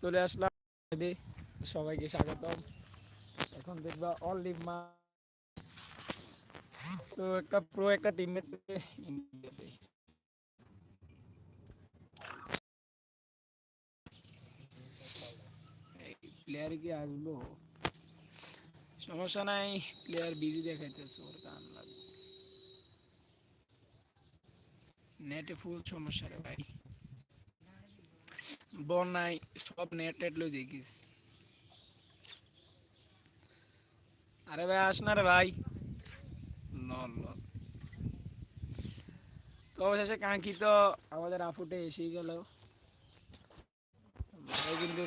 চলে আসলাম সবাইকে এখন দেখবা অনলি মা তো একটা প্রো একটা টিমমেট প্লেয়ার কি আসব? সমস্যা নাই প্লেয়ার বিজি দেখাইতেছে, ওর গান লাগবে। নেটে ফুল সমস্যা রে ভাই। বন্যাই সব নেট টেট লই দেখিস। আরে ভাই আস না রে ভাই। লল লল তো অবশেষে কাঙ্ক্ষিত আমাদের আফুটে এসে গেল। ভাই কিন্তু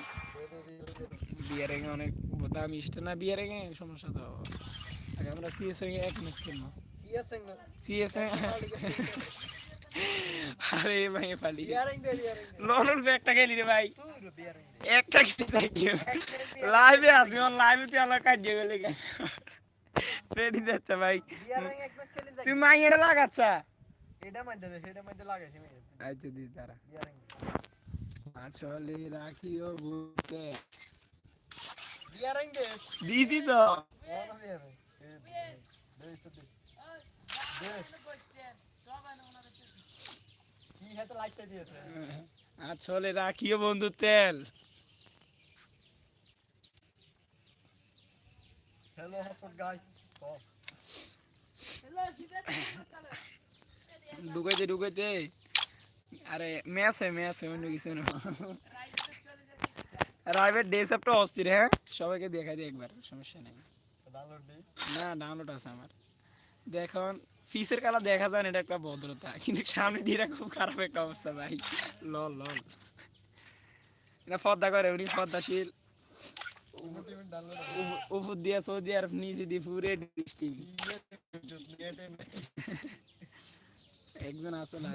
বিয়ারে অনেক দাম ইষ্ট। না বিয়ারে সমস্যা তো। আগে আমরা সিএস এক ম্যাচ খেলব। সিএস আরে ভাই ফালি লনুর একটা খেলি রে ভাই। একটা খেলি থাকি লাইভে আসি লাইভে তুই আমার কাজ গেলে রেডি যাচ্ছে ভাই? তুই মাইয়েটা লাগাচ্ছা? আচ্ছা দি তারা আসলে রাখিও বুকে দিছি তো। আসলে রাখিও বন্ধু তেল. ঢুকাইতে ঢুকাইতে। আরে মেসে মেসে অন্য কিছু না। রাইভের ডেস আপটা অস্থির হ্যাঁ? সবাইকে দেখাই দিই একবার সমস্যা নেই। না ডাউনলোড আছে আমার। দেখুন ফিসের কালা দেখা যায় এটা একটা ভদ্রতা। কিন্তু সামনে দিয়ে খুব খারাপ একটা অবস্থা ভাই। লল লল। এটা পদ্মা করে উনি পদ্মাশীল। Ubu team download. উপ- উপর দিয়ে সৌদি আরব নিচে দিয়ে পুরে ডিস্ট্রিক্ট একজন আছে না.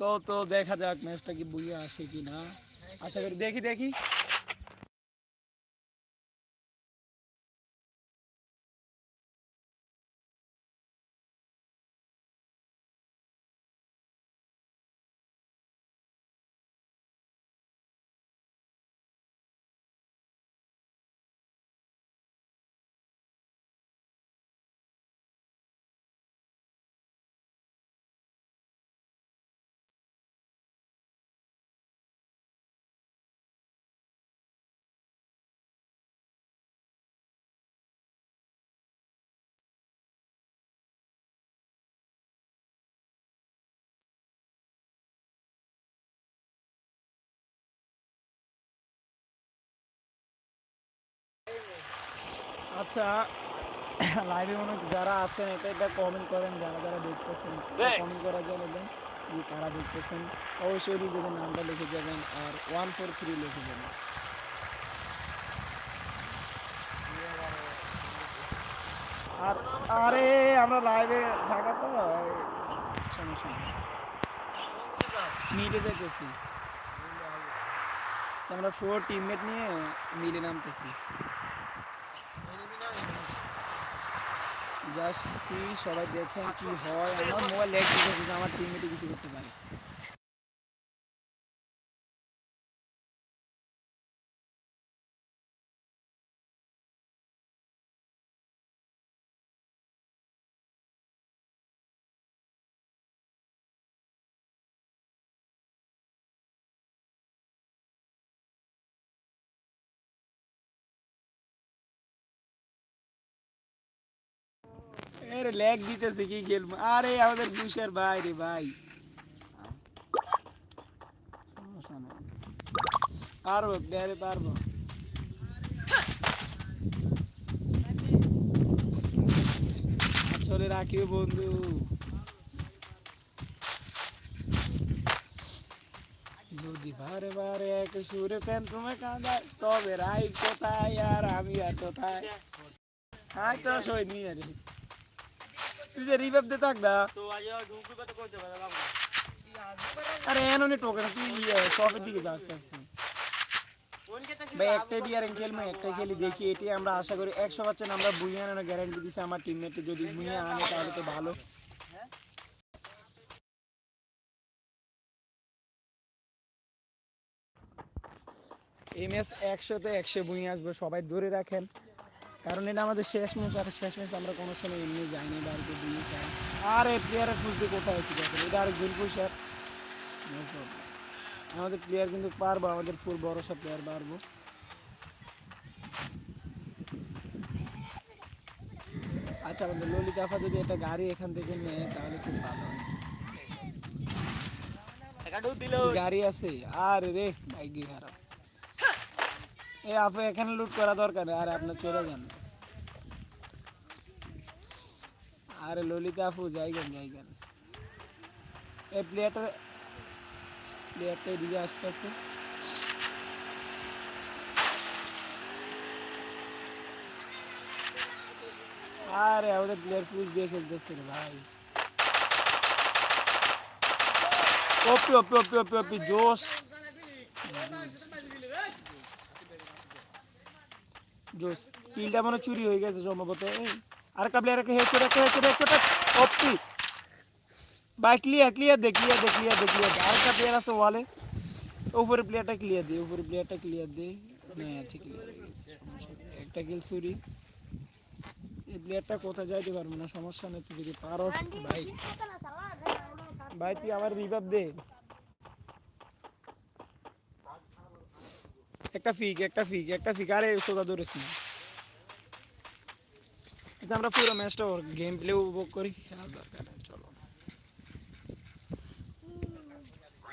তো তো দেখা যাক ম্যাচটা কি বুঝে আসে কি না আশা করি দেখি দেখি। আচ্ছা লাইভে মনে যারা আছেন এটা এটা কমেন্ট করেন যারা যারা দেখতেছেন কমেন্ট করা জানাবেন যে কারা দেখতেছেন। অবশ্যই যদি নামটা লিখে যাবেন আর ওয়ান ফোর থ্রি লিখে যাবেন। আর আরে আমরা লাইভে থাকা তো সমস্যা নেই। মিলে যেতেছি আমরা ফোর টিমমেট নিয়ে মিলে নামতেছি। জাস্ট সি সবাই দেখেন কি হয়। আমার মোবাইল লেগ দিতে আমার টিমমেটে কিছু করতে পারে। আরে লেগ দিতেছে, কি খেলব? আরে, আমাদের ভাই। রে ভাই পারব পারব। বন্ধু। যদি বারে বারে এক সুরে পেন তুমি কাঁদায়, তবে রাই কোথায় আর আমি আর কোথায়? হাই তো সই নিয়ে তুই যে রিভাইভ দে থাক না। আরে এন অনেক টোকে তুই দিকে যা আস্তে আস্তে। ভাই একটাই একটাই খেলি দেখি এটি আমরা আশা করি। একশো পার্সেন্ট আমরা আনার গ্যারান্টি আমার টিমমেটে যদি বুঝে আনে তাহলে তো ভালো। এই ম্যাচ একশোতে একশো বুঝে আসব সবাই ধরে রাখেন। কারণ এটা আমাদের শেষ ম্যাচ আর শেষ ম্যাচ আমরা কোনো সময় এমনি যাইনি বাড়িতে বুঝে চাই আর এই প্লেয়ারের খুঁজতে কোথায় আছে দেখেন? এটা আর গুলপুর স্যার আমাদের প্লেয়ার কিন্তু পারব আমাদের ফুল ভরসা প্লেয়ার পারব। আচ্ছা আমাদের ললিতা আফা যদি একটা গাড়ি এখান থেকে নেয় তাহলে খুব ভালো হয়। গাড়ি আছে। আর রে বাইক খারাপ। এই আপু এখানে লুট করা দরকার নেই, আর আপনার চলে যান। আরে ললিতা আপু যাইগেন যাইগেন। এই প্লেয়ারটা প্লেয়ারটা এদিকে আসতে আসতে আরে আমাদের প্লেয়ার পুজ দিয়ে খেলতেছে রে ভাই। ওপি ওপি ওপি ওপি ওপি জোশ। জোশ কিলটা মনে চুরি হয়ে গেছে সম্ভবত আরেকটা ভাই ক্লিয়ার ক্লিয়ার দে ক্লিয়ার ক্লিয়ার ক্লিয়ার প্লেয়ার আছে ওয়ালে। উপরে প্লেয়ারটা ক্লিয়ার দে উপরে প্লেয়ারটা ক্লিয়ার দে। না আছে ক্লিয়ার হয়ে সমস্যা। একটা কিল চুরি। এই প্লেয়ারটা কোথায় যাইতে পারব না, সমস্যা নেই, তুই যদি পারস, ভাই। ভাই, তুই আবার রিভাব দে। একটা ফিক একটা ফিক একটা ফিক আরে সোজা ধরেছি না এটা আমরা পুরো ম্যাচটা গেম প্লে উপভোগ করি খেলার দরকার নেই, চলো।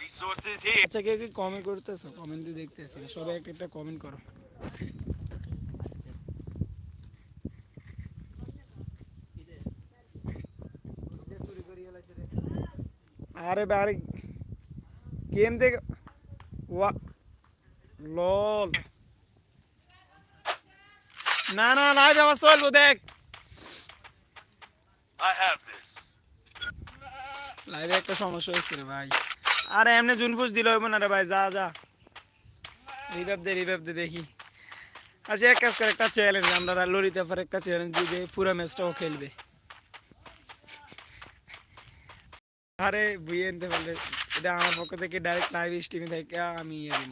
Resources here. আচ্ছা কেউ কি কমেন্ট করতেছো? কমেন্ট দিয়ে দেখতেছি না সবাই একটা একটা কমেন্ট করো। আরে বারে গেম দেখ ওয়া লল। না না না যাওয়া চলবো দেখ। I have this. লাইভে একটা সমস্যা হচ্ছে রে ভাই। আরে এমনি জুনপুস দিল হইব না রে ভাই যা যা। রিভাব দে রিভাব দে দেখি। আচ্ছা এক কাজ করে একটা চ্যালেঞ্জ আমরা ললিতে পর একটা চ্যালেঞ্জ দিয়ে পুরো ম্যাচটাও খেলবে। আরে বুঝে আনতে পারলে এটা আমার পক্ষ থেকে ডাইরেক্ট লাইভ স্ট্রিমে থেকে আমি ইয়ে দিব।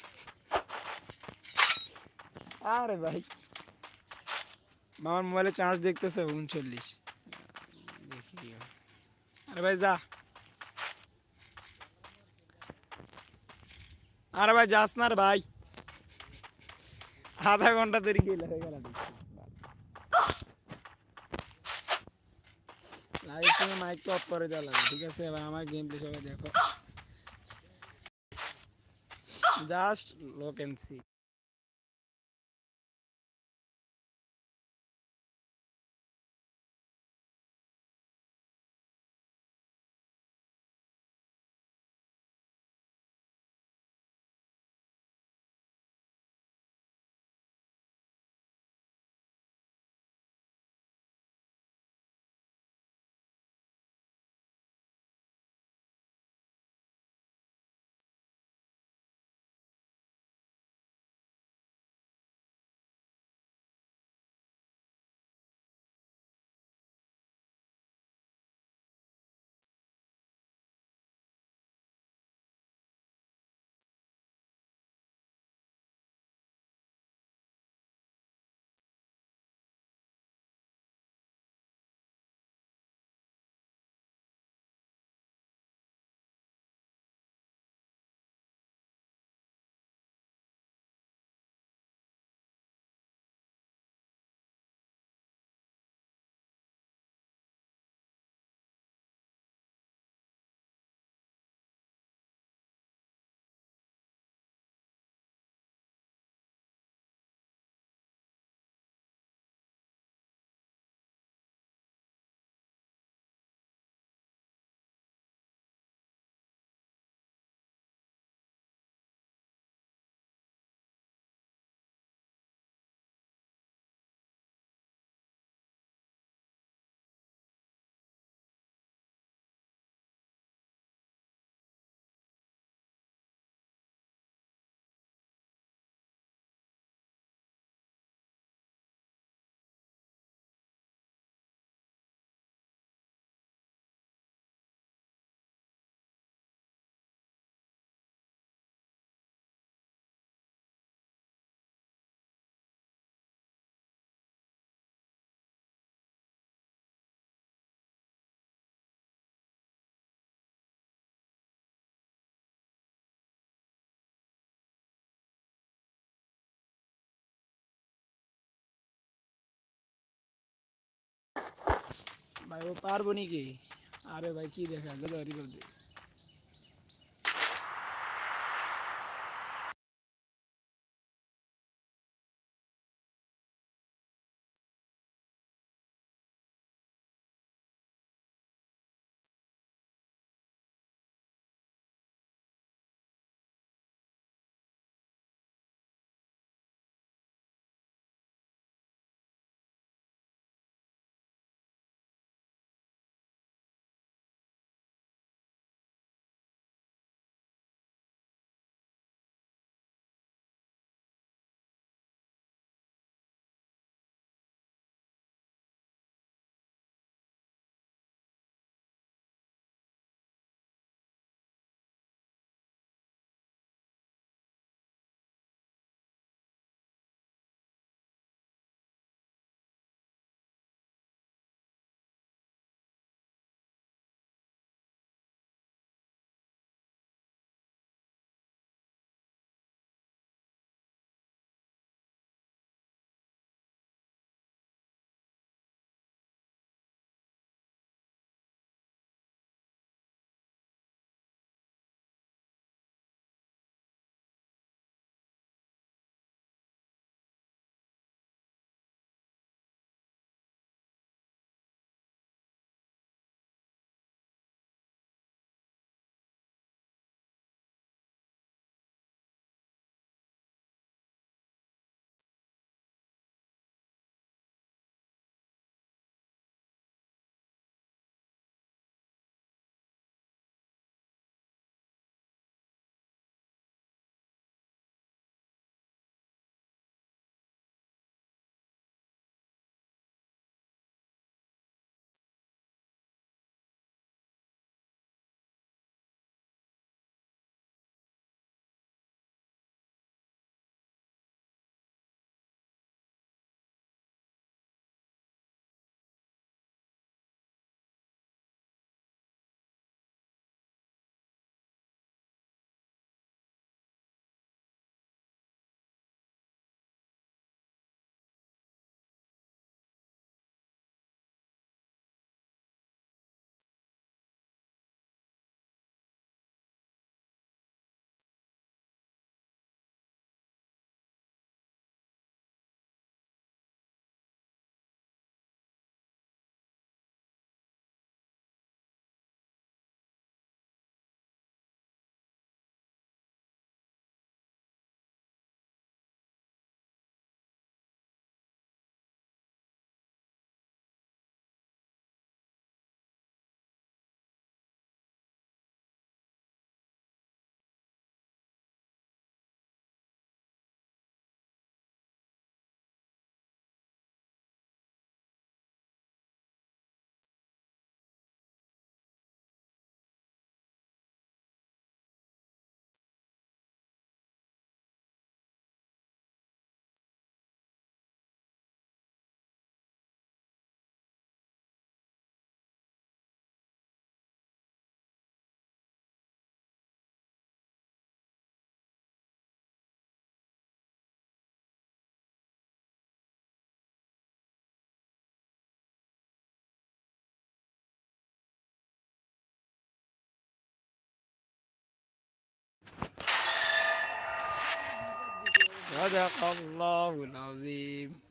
আরে ভাই আমার মোবাইলে চার্জ দেখতেছে উনচল্লিশ দেখি কি হয়। আরে ভাই যা আরে ভাই যাস না রে ভাই আধা ঘণ্টা দেরি গেলে হয়ে গেল লাইভ সঙ্গে মাইক অফ করে দেওয়া লাগে ঠিক আছে এবার আমার গেম প্লে সবাই দেখো জাস্ট লোক এন্ড সি ভাই ও পারব নাকি? আরে ভাই কি দেখা জলদি صدق الله العظيم.